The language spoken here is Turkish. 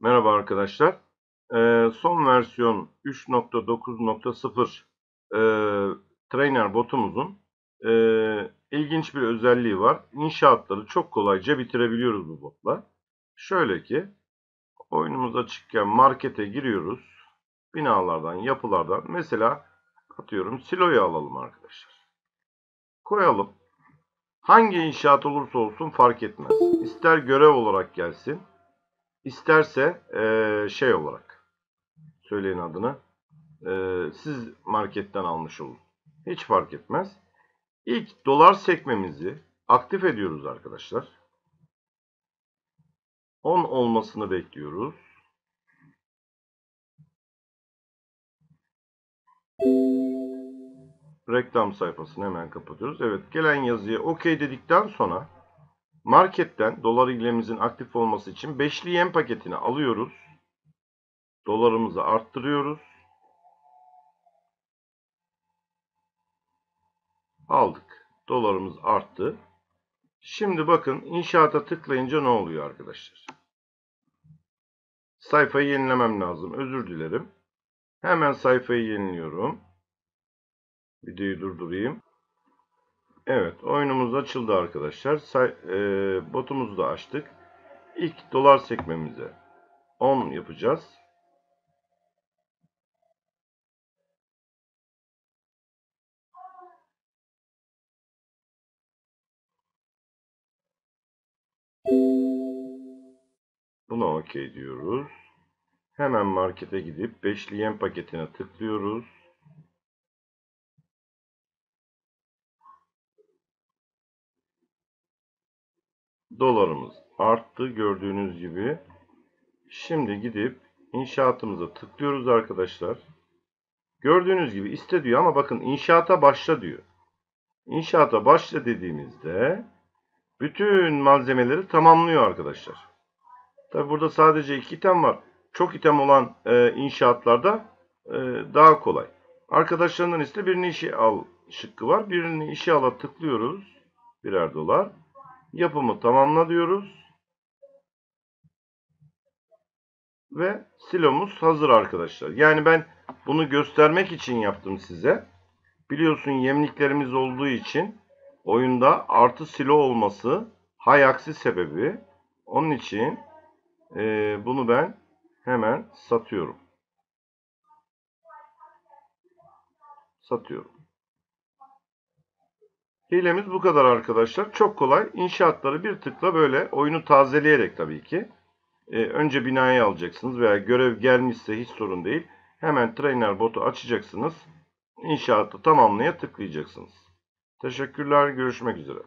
Merhaba arkadaşlar. Ee, son versiyon 3.9.0 e, trainer botumuzun e, ilginç bir özelliği var. İnşaatları çok kolayca bitirebiliyoruz bu botla. Şöyle ki oyunumuz açıkken markete giriyoruz. Binalardan, yapılardan mesela atıyorum siloyu alalım arkadaşlar. Koyalım. Hangi inşaat olursa olsun fark etmez. İster görev olarak gelsin. İsterse eee, şey olarak söyleyin adını eee, siz marketten almış olun. Hiç fark etmez. İlk dolar sekmemizi aktif ediyoruz arkadaşlar. 10 olmasını bekliyoruz. Reklam sayfasını hemen kapatıyoruz. Evet gelen yazıya OK dedikten sonra marketten dolar ilemimizin aktif olması için beşli yen paketini alıyoruz. Dolarımızı arttırıyoruz. Aldık. Dolarımız arttı. Şimdi bakın inşaata tıklayınca ne oluyor arkadaşlar? Sayfayı yenilemem lazım. Özür dilerim. Hemen sayfayı yeniliyorum. Videoyu durdurayım. Evet, oyunumuz açıldı arkadaşlar. Say, e, botumuzu da açtık. İlk dolar sekmemize 10 yapacağız. Buna OK diyoruz. Hemen markete gidip beşli yen paketine tıklıyoruz. Dolarımız arttı gördüğünüz gibi. Şimdi gidip inşaatımıza tıklıyoruz arkadaşlar. Gördüğünüz gibi iste diyor ama bakın inşaata başla diyor. İnşaata başla dediğimizde bütün malzemeleri tamamlıyor arkadaşlar. Tabi burada sadece iki item var. Çok item olan e, inşaatlarda e, daha kolay. Arkadaşlarından iste birini işe al şıkkı var. Birini işe ala tıklıyoruz. Birer dolar. Yapımı tamamla diyoruz. Ve silomuz hazır arkadaşlar. Yani ben bunu göstermek için yaptım size. Biliyorsun yemliklerimiz olduğu için oyunda artı silo olması hay sebebi. Onun için e, bunu ben hemen satıyorum. Satıyorum. Hilemiz bu kadar arkadaşlar. Çok kolay. İnşaatları bir tıkla böyle oyunu tazeleyerek tabii ki. Ee, önce binayı alacaksınız veya görev gelmişse hiç sorun değil. Hemen trainer botu açacaksınız. İnşaatı tamamlaya tıklayacaksınız. Teşekkürler. Görüşmek üzere.